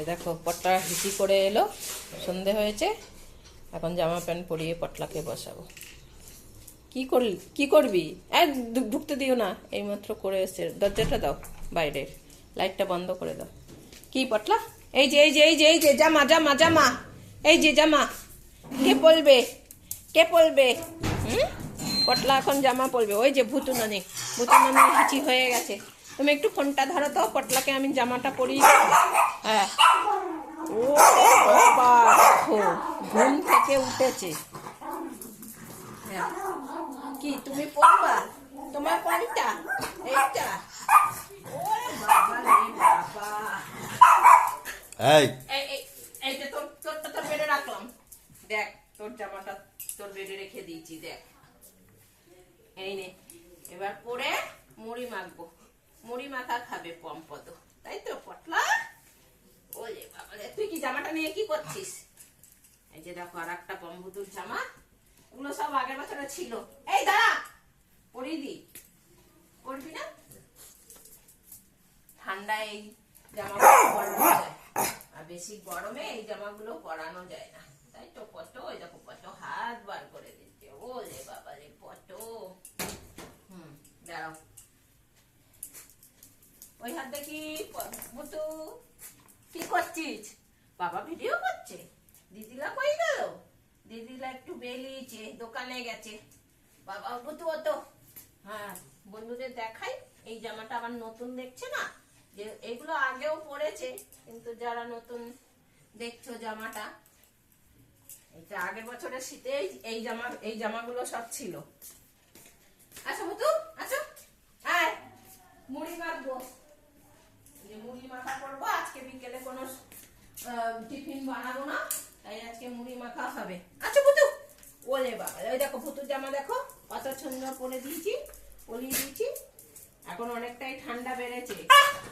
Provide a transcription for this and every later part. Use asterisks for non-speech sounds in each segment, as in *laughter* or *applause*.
এ দেখো পটলা হিসি করে এলো, সন্ধে হয়েছে, এখন জামা প্যান্ট পরিয়ে পটলাকে বসাবো। কি করলি? কি করবি? এক ঢুকতে দিও না, এইমাত্র করে এসছে দরজাটা দাও, বাইরের। লাইটটা বন্ধ করে দাও। কি পটলা? এই যে এই যে এই যে এই যে, জামা জামা জামা। এই যে, জামা। কে পরবে কে পরবে হুম? পটলা এখন জামা পরবে ওই যে ভুতু নানি ভুতু নানি হিচি হয়ে গেছে। তুমি একটু ফোনটা ধরো তো পটলাকে আমি জামাটা পরিয়ে দিই। হ্যাঁ। ও বাবা দেখো ঘুম থেকে উঠেছে। হ্যাঁ কি তুমি পড়বা? তোমার কোনটা? এইটা? ওরে বাবা। রে বাবা এই এই এই তোর তোরটা তোর বেডে রাখলাম। দেখ তোর জামাটা তোর বেডে রেখে দিয়েছি দেখ। এই নে এবার পরে মুড়ি মাখবো। মুড়ি মাখা খাবে পম্পদ। তাই তো, পটলা? ওলে বাবা তুই কি জামাটা নিয়ে কি করছিস? এই যে দেখো আর একটা বম্বুতুর জামা। ওগুলো সব আগের বছরে ছিল। এই দাঁড়া, পরিয়ে দি। পরবি না? ঠান্ডায় এই জামাগুলো পরানো যায়। আর বেশি গরমে এই জামাগুলো পরানো যায় না। তাই তো কত ওই দেখো কত হাত বার করে দিচ্ছে। ও রে বাবা রে কত হুম দাঁড়াও হাত দেখি মুতু? কি করছিস? বাবা ভিডিও করছে। দিদিলা কই গেল? দিদিলা একটু বেরিয়েছে, দোকানে গেছে। বাবা বুতু অত। হ্যাঁ বন্ধুদের দেখাই। এই জামাটা আবার নতুন দেখছে না? যে এগুলো আগেও পরেছে, কিন্তু যারা নতুন দেখছ জামাটা, এটা আগের বছরের শীতে এই- জামা, এই জামাগুলো সব ছিল। আচ্ছা বুতু আসো। আয়। মুড়ি মাখবো। যে মুড়ি মাখা করব। আজকে বিকেলে কোনো টিফিন বানাবো না, তাই আজকে মুড়ি মাখা হবে। আচ্ছা পুতু, ওলে বাবা, ওই দেখো, পুতুর জামা দেখো কত সুন্দর পরে দিয়েছি পরিয়ে দিয়েছি, এখন অনেকটাই ঠান্ডা বেড়েছে,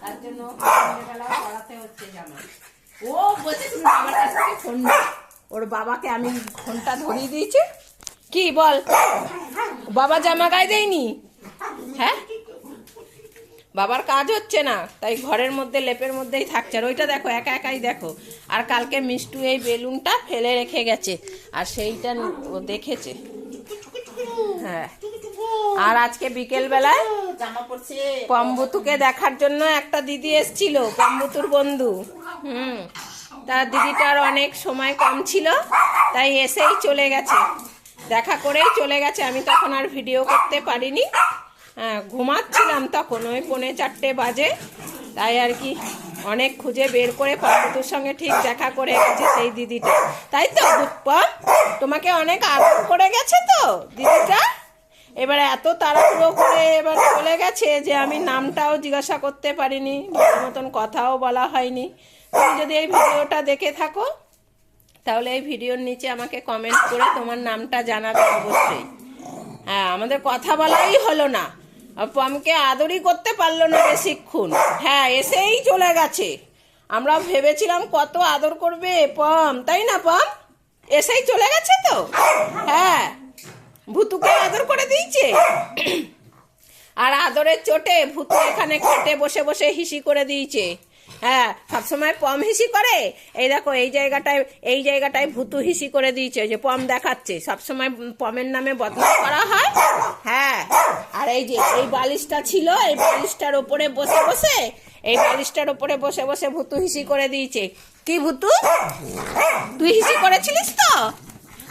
তার জন্য সন্ধ্যেবেলা পরাতে হচ্ছে জামা। ও বলছে তুমি বাবার কাছ থেকে ফোন ওর বাবাকে আমি ফোনটা ধরিয়ে দিয়েছি। কি, বল? বাবা জামা গায়ে দেয়নি? হ্যাঁ? বাবার কাজ হচ্ছে না, তাই ঘরের মধ্যে, লেপের মধ্যেই থাকছে। আর ওইটা দেখো, একা একাই দেখো। আর কালকে মিষ্টু এই বেলুনটা ফেলে রেখে গেছে। আর সেইটা ও দেখেছে। হ্যাঁ। আর আজকে বিকেল বেলায় পম্বুতুকে দেখার জন্য একটা দিদি এসছিল, পম্বুতুর বন্ধু। হুম। তার দিদিটার অনেক সময় কম ছিল, তাই এসেই চলে গেছে। দেখা করেই চলে গেছে। আমি তখন আর ভিডিও করতে পারিনি। ঘুমাচ্ছিলাম তখন, ওই পৌনে চারটে বাজে। তাই আর কি অনেক খুঁজে বের করে পম্বুতুর সঙ্গে ঠিক দেখা করে গেছে সেই দিদিটা। তাই তো পম তোমাকে অনেক আদর করে গেছে তো, দিদিটা? এবার এত তাড়াহুড়ো করে এবার চলে গেছে যে আমি নামটাও জিজ্ঞাসা করতে পারিনি, ভালো মতন কথাও বলা হয়নি। তুমি যদি এই ভিডিওটা দেখে থাকো, তাহলে এই ভিডিওর নিচে আমাকে কমেন্ট করে তোমার নামটা জানাবে অবশ্যই। হ্যাঁ আমাদের কথা বলাই হলো না। পমকে আদরই করতে পারল না বেশিক্ষণ হ্যাঁ এসেই চলে গেছে। আমরা ভেবেছিলাম কত আদর করবে পম, তাই না পম? এসেই চলে গেছে তো? হ্যাঁ ভুতুকে আদর করে দিয়েছে। আর আদরের চোটে ভুতু এখানে খেটে বসে বসে হিসি করে দিয়েছে। হ্যাঁ সবসময় পম হিসি করে? এই দেখো, এই জায়গাটায় এই জায়গাটায় ভুতু হিসি করে দিয়েছে যে পম দেখাচ্ছে। সবসময় পমের নামে বদনাম করা হয়? হ্যাঁ। আর এই যে, এই বালিশটা ছিল, এই বালিশটার ওপরে বসে বসে, এই বালিশটার ওপরে বসে বসে ভুতু হিসি করে দিয়েছে। কি ভুতু? তুই হিসি করেছিলিস তো?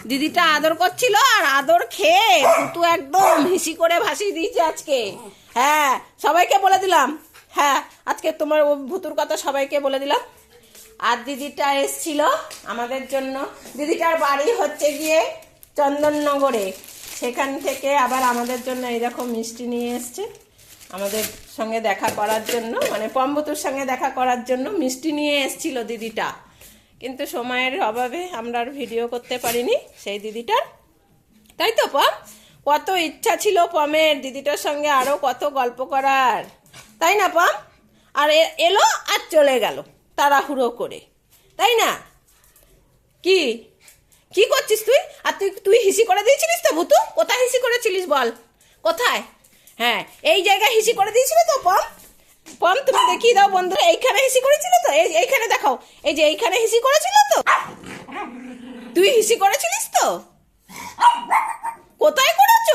দিদিটা আদর করছিল আর আদর খেয়ে ভুতু একদম হিসি করে ভাসিয়ে দিয়েছে আজকে। হ্যাঁ সবাইকে বলে দিলাম। হ্যাঁ আজকে তোমার ও ভুতুর কথা সবাইকে বলে দিলাম। আর দিদিটা এসছিল আমাদের জন্য। দিদিটার বাড়ি হচ্ছে গিয়ে চন্দননগরে। সেখান থেকে আবার আমাদের জন্য এই দেখো মিষ্টি নিয়ে এসছে। আমাদের সঙ্গে দেখা করার জন্য মানে পম্বতুর সঙ্গে দেখা করার জন্য মিষ্টি নিয়ে এসছিল দিদিটা। কিন্তু সময়ের অভাবে আমরা আর ভিডিও করতে পারিনি সেই দিদিটার। তাই তো, পম? কত ইচ্ছা ছিল পমের, দিদিটার সঙ্গে আরও কত গল্প করার। তাই না, পাম? আর এলো আর চলে গেল তাড়াহুড়ো করে। তাই না? কি? কি করছিস তুই? আর তুই তুই হিসি করে দিয়েছিলিস তো, ভুতু? কোথায় হিসি করেছিলিস বল? কোথায়? হ্যাঁ এই জায়গায় হিসি করে দিয়েছিলি তো, পম? পম, তুমি দেখিয়ে দাও বন্ধুরা, এইখানে হিসি করেছিল তো? এই, এইখানে দেখাও। এই যে এইখানে হিসি করেছিল তো? তুই হিসি করেছিলিস তো? কোথায় করেছ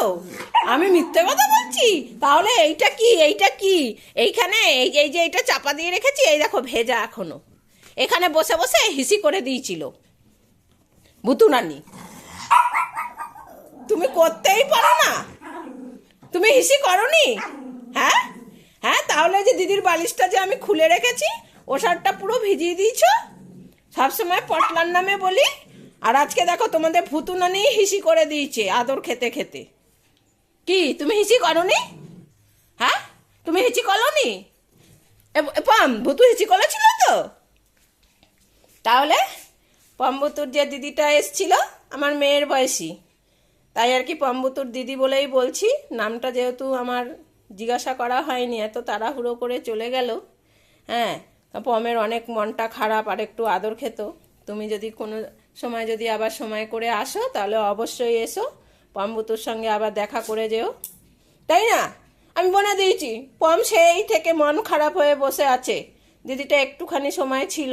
আমি মিথ্যে কথা বলছি? তাহলে এইটা কি? এইটা কি? এইখানে এই এই যে এইটা চাপা দিয়ে রেখেছি, এই দেখো ভেজা এখনও। এখানে বসে বসে হিসি করে দিয়েছিল। ভুতু নানি। তুমি করতেই পারো না। তুমি হিসি করনি? হ্যাঁ? হ্যাঁ তাহলে যে দিদির বালিশটা যে আমি খুলে রেখেছি ও শার্টটা পুরো ভিজিয়ে দিয়েছ? সবসময় পটলার নামে বলি। আর আজকে দেখো তোমাদের ভুতু নানি হিসি করে দিয়েছে, আদর খেতে খেতে। কি, তুমি হিসি করনি? হ্যাঁ? তুমি হিচি করনি? পাম, ভুতু হিচি করেছিল তো? তাহলে পম্বুতুর যে দিদিটা এসছিল, আমার মেয়ের বয়সী। তাই আর কি পম্বুতুর দিদি বলেই বলছি, নামটা যেহেতু আমার জিজ্ঞাসা করা হয়নি, এত তাড়াহুড়ো করে চলে গেল। হ্যাঁ পমের অনেক মনটা খারাপ আর একটু আদর খেত। তুমি যদি কোনো সময় যদি আবার সময় করে আসো, তাহলে অবশ্যই এসো। পম্বুতুর সঙ্গে আবার দেখা করে যেও। তাই না? আমি বলে দিয়েছি, পম সেই থেকে মন খারাপ হয়ে বসে আছে। দিদিটা একটুখানি সময় ছিল।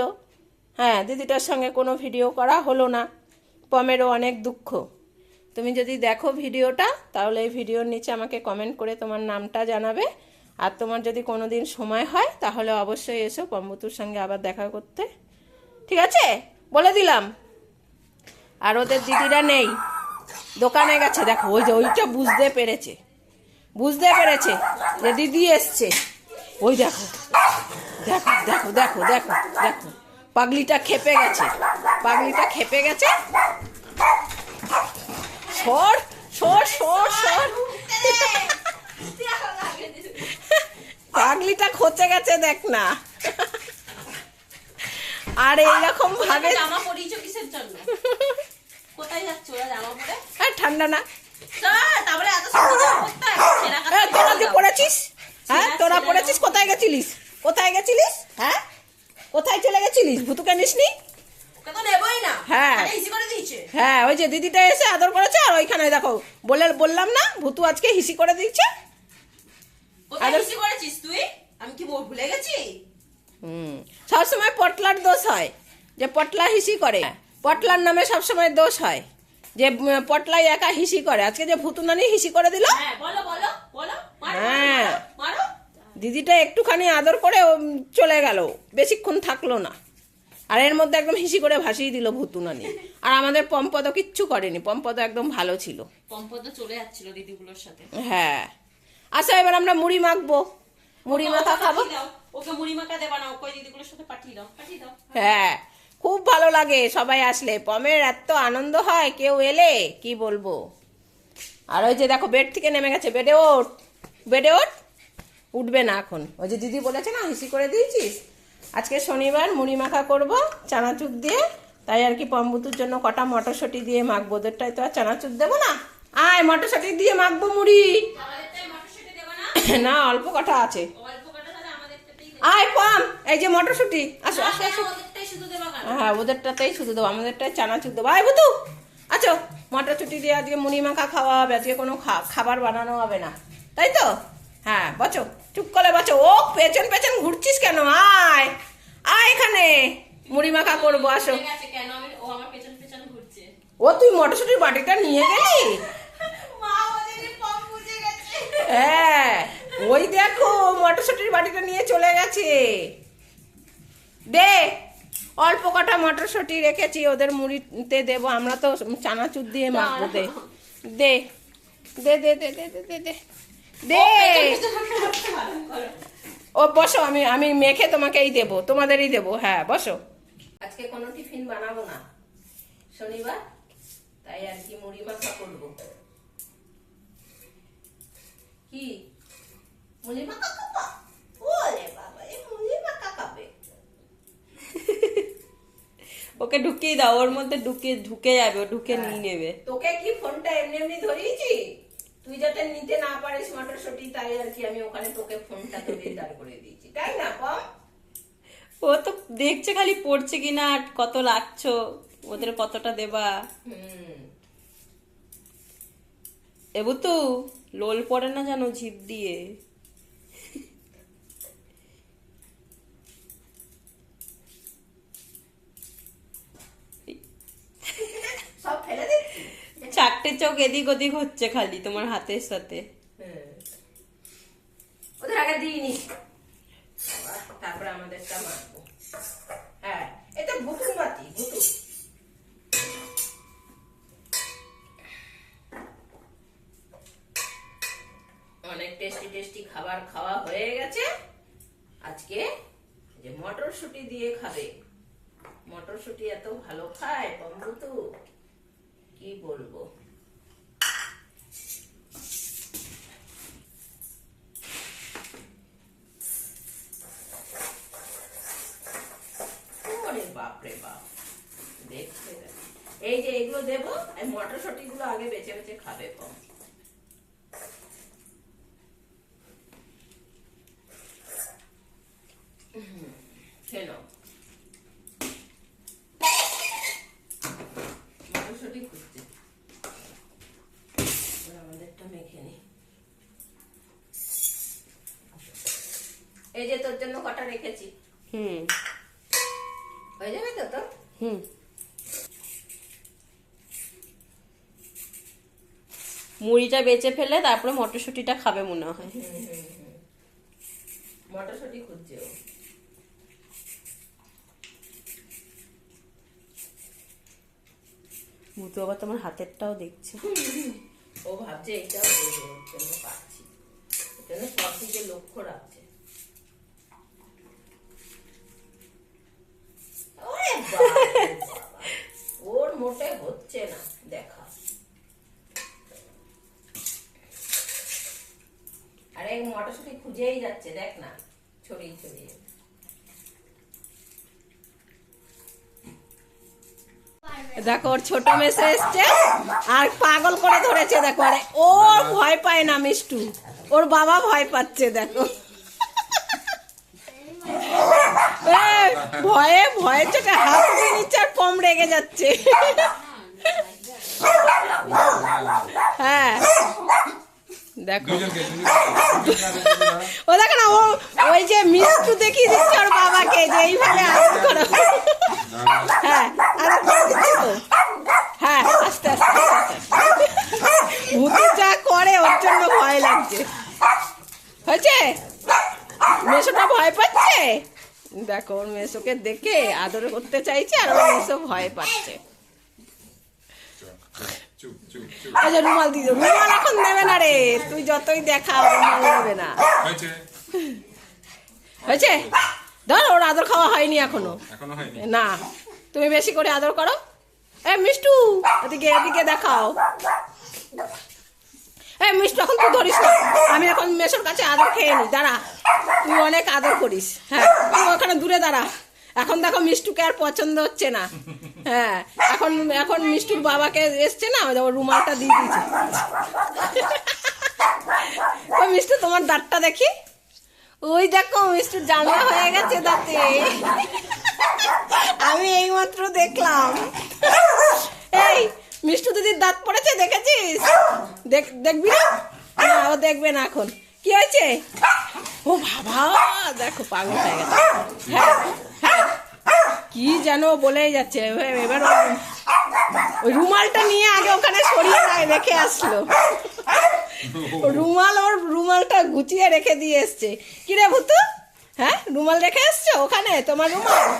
হ্যাঁ দিদিটার সঙ্গে কোনো ভিডিও করা হলো না। পমেরও অনেক দুঃখ। তুমি যদি দেখো ভিডিওটা, তাহলে এই ভিডিওর নিচে আমাকে কমেন্ট করে তোমার নামটা জানাবে। আর তোমার যদি কোনো দিন সময় হয়, তাহলে অবশ্যই এসো পম্বতুর সঙ্গে আবার দেখা করতে। ঠিক আছে? বলে দিলাম। আর ওদের দিদিরা নেই। দোকানে গেছে, দেখো, ওই যে ওইটা বুঝতে পেরেছে। বুঝতে পেরেছে যে দিদি এসছে। ওই দেখো দেখো দেখো দেখো দেখো দেখো, পাগলিটা খেপে গেছে। পাগলিটা খেপে গেছে। সর সর সর সর। পাগলিটা খচে গেছে, দেখ না। আর এইরকম ভাবে জামা পরিয়েছো কিসের জন্য? কোথায় যাচ্ছ? ওরা জামা পরে আর ঠান্ডা না। তারপরে এত হয়? তোরা যে পড়েছিস? হ্যাঁ তোরা পড়েছিস? কোথায় গেছিলিস? কোথায় গেছিলিস? হ্যাঁ? কোথায় চলে গেছিলিস? ভুতুকে নিসনি হ্যাঁ। হ্যাঁ ওই যে দিদিটা এসে আদর করেছে আর ওইখানে দেখো বলে বললাম না ভুতু আজকে হিসি করে দিচ্ছে কোথায় করেছিস তুই? আমি কি ভুলে গেছি? হুম। সবসময় পটলার দোষ হয় যে পটলা হিসি করে। পটলার নামে সবসময় দোষ হয়। যে পটলাই একা হিসি করে। আজকে যে ভুতুনানি হিসি করে দিল? হ্যাঁ হ্যাঁ। দিদিটা একটুখানি আদর করে চলে গেল। বেশিক্ষণ থাকল না। আর এর মধ্যে একদম হিসি করে ভাসিয়ে দিল ভুতুনানি। আর আমাদের পম্পদ কিচ্ছু করেনি। পম্পদ একদম ভালো ছিল। পম্পদ চলে যাচ্ছিল দিদিগুলোর সাথে। হ্যাঁ। আচ্ছা এবার আমরা মুড়ি মাখবো। মুড়ি মাখা ওকে খাব। ওকে মুড়ি মাখা দেবা না। ওকে ওই দিদিগুলোর সাথে পাঠিয়ে দাও পাঠিয়ে দাও। হ্যাঁ। খুব ভালো লাগে সবাই আসলে। পমের এত আনন্দ হয় কেউ এলে? কি বলব? আর ওই যে দেখো বেড থেকে নেমে গেছে। বেডে ওঠ বেডে ওঠ। উঠবে না এখন। ওই যে দিদি বলেছে না হিসি করে দিয়েছিস? আজকে শনিবার মুড়ি মাখা করব চানাচুর দিয়ে। তাই আর কি পম্বুতুর জন্য কটা মটরশুঁটি দিয়ে মাখবো। ওদেরটাই তো আর চানাচুর দেবো না। আয় মটরশুঁটি দিয়ে মাখবো মুড়ি। না অল্প কটা আছে। আয় পম এই যে মটরশুঁটি। আসো আসো আসো। হ্যাঁ ওদেরটাতেই শুধু দেবো আমাদেরটাই চানাচুর দেবো আয় বুতু আচ্ছা মটরশুঁটি দিয়ে আজকে মুড়ি মাখা খাওয়া হবে আজকে কোনো খাবার বানানো হবে না। তাই তো? হ্যাঁ বচো চুপ করে বচো ও পেছন পেছন ঘুরছিস কেন? আয় আয় এখানে। মুড়ি মাখা করব আসো। ও তুই মটরশুঁটির বাটিটা নিয়ে গেলি? হ্যাঁ ওই দেখো মটরশুঁটির বাটিটা নিয়ে চলে গেছে। দে অল্প কটা মটরশুঁটি রেখেছি ওদের মুড়িতে দেবো। আমরা তো চানাচুর দিয়ে মাখবো দে। দে। দে দে দে দে দে দে দে। দে। ও বসো আমি আমি মেখে তোমাকেই দেবো তোমাদেরই দেবো। হ্যাঁ বসো। আজকে কোনো টিফিন বানাবো না। শনিবার তাই আর কি মুড়ি মাখা করব। কি? মুড়ি মাখা খাবা ওরে বাবা এ মুড়ি মাখা খাবে *laughs* ওকে ঢুকিয়ে দাও ওর মধ্যে ঢুকে ঢুকে যাবে ও ঢুকে হ্যাঁ। নিয়ে নেবে। তোকে কি ফোনটা এমনি এমনি ধরিয়েছি? তুই যাতে নিতে না পারিস মটরশুঁটি তাই আর কি আমি ওখানে তোকে ফোনটা ধরিয়ে দাঁড় করে দিয়েছি। তাই না কম ও তো দেখছে খালি পড়ছে কিনা আর কত লাগছো ওদের কতটা দেবা। হুম। এবু তো লোল পড়ে না জানো জিভ দিয়ে। চারটে চোখ এদিক ওদিক হচ্ছে খালি তোমার হাতের সাথে। হ্যাঁ। ওদের আগে দিইনি। তারপরে আমাদেরটা মারবো। হ্যাঁ এটা ভুতুন বাতি অনেক টেস্টি টেস্টি খাবার খাওয়া হয়ে গেছে। আজকে যে মটরশুঁটি দিয়ে খাবে। মটরশুঁটি এত ভালো খায় বন্ধু কি বলব? বেছে খাবে কম কেন মটরশুঁটি খুঁজছে। আমাদেরটা মেখে নি। এই যে তোর জন্য কটা রেখেছি। হুম। হয়ে যাবে তো তোর? হুম। মুড়িটা বেঁচে ফেলে তারপরে মটরশুঁটিটা খাবে মনে হয়। মটরশুঁটি খুঁজছে মুতু আবার তোমার হাতেরটাও দেখছে। ও ভাবছে এইটাও জন্য পাচ্ছি। জন্য সব দিকে লক্ষ্য রাখছে। ওর মোটে হচ্ছে না দেখা আরে মটরশুঁটি খুঁজেই যাচ্ছে, দেখ না, ছড়িয়ে ছড়িয়ে। দেখো, ওর ছোট মেসে এসছে, আর পাগল করে ধরেছে, দেখো, আরে ও ভয় পায় না মিষ্টু, ওর বাবা ভয় পাচ্ছে, দেখো। ভয়ে ভয়ে চোখে হাত দিয়ে নিচ্ছে আর কম রেগে যাচ্ছে। হ্যাঁ। দেখো। *laughs* ও দেখো না ও ওই যে মিষ্টু দেখিয়ে দিচ্ছে ওর বাবাকে যে এইভাবে আদর করো। হ্যাঁ আদর করে দিচ্ছি তো হ্যাঁ আস্তে আস্তে আস্তে। যা করে ওর জন্য ভয় লাগছে। হয়েছে? মেসোটা ভয় পাচ্ছে? দেখো ওর মেসোকে দেখে আদর করতে চাইছে আর ওর মেসো ভয় পাচ্ছে। আচ্ছা রুমাল দিয়ে। রুমাল এখন দেবে না রে। তুই যতই দেখাও রুমাল দেবে না। হয়েছে। ধর ওর আদর খাওয়া হয়নি এখনও। না তুমি বেশি করে আদর করো। এ মিষ্টু এদিকে এদিকে দেখাও। এ মিষ্টু এখন তুই ধরিস না। আমি এখন মেশোর কাছে আদর খেয়ে নি। দাঁড়া তুই অনেক আদর করিস। হ্যাঁ তুই ওখানে দূরে দাঁড়া। এখন দেখো মিষ্টুকে আর পছন্দ হচ্ছে না। হ্যাঁ এখন এখন মিষ্টুর বাবাকে এসছে না, ওই রুমালটা দিয়ে দিয়েছে। ও মিষ্টু, তোমার দাঁতটা দেখি। ওই দেখো মিষ্টুর জামা হয়ে গেছে দাঁতে। আমি এইমাত্র দেখলাম। এই, মিষ্টু দিদির দাঁত পড়েছে, দেখেছিস? দেখ, দেখবি না, ও দেখবে না এখন। কি হয়েছে? ও বাবা, দেখো, পাগল হয়ে গেছে। হ্যাঁ হ্যাঁ। কি যেন বলেই যাচ্ছে, এবার- ওই রুমালটা নিয়ে আগে ওখানে সরিয়ে রাখ- আসলো। রুমাল, ওর রুমালটা গুছিয়ে রেখে দিয়ে এসছে। কি রে ভুতু? হ্যাঁ রুমাল রেখে এসছো ওখানে, তোমার রুমাল?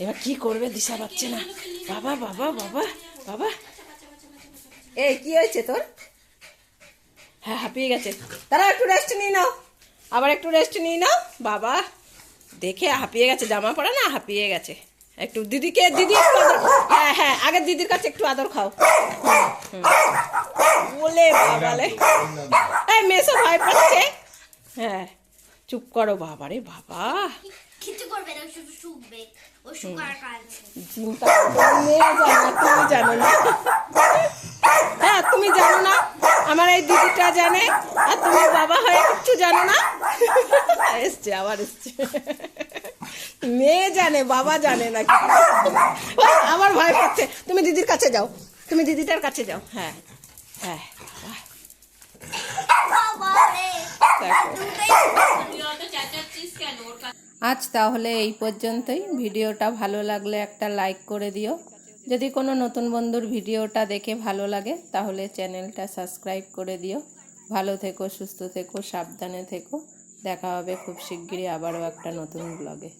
এবার কি করবে দিশা পাচ্ছে না। বাবা বাবা বাবা বাবা। এই কি হয়েছে তোর? হ্যাঁ হাঁপিয়ে গেছে। তারা একটু রেস্ট নিয়ে নাও। আবার একটু রেস্ট নিয়ে নাও। বাবা দেখে হাঁপিয়ে গেছে জামা পড়া না হাঁপিয়ে গেছে। একটু দিদিকে দিদি একটু আদর হ্যাঁ হ্যাঁ আগে দিদির কাছে একটু আদর খাও। বলে বাবালে এই মেসো ভয় পাচ্ছে। হ্যাঁ চুপ করো বাবা রে বাবা। কিছু করবে না শুধু শুকবে। ও শুকার কাজ চিন্তা করো, মেয়ে জানো তুমি জানো না। হ্যাঁ তুমি জানো না, আমার এই দিদিটা জানে, আর তুমি বাবা হয়ে কিচ্ছু জানো না। এসছে, আবার এসছে। মেয়ে জানে, বাবা জানে না আমার ভয় পাচ্ছে। তুমি দিদির কাছে যাও, তুমি দিদিটার কাছে যাও। হ্যাঁ হ্যাঁ আজ তাহলে এই পর্যন্তই। ভিডিওটা ভালো লাগলে একটা লাইক করে দিও। যদি কোনো নতুন বন্ধুর ভিডিওটা দেখে ভালো লাগে, তাহলে চ্যানেলটা সাবস্ক্রাইব করে দিও। ভালো থেকো, সুস্থ থেকো, সাবধানে থেকো। দেখা হবে খুব শিগগিরই আবারও একটা নতুন ব্লগে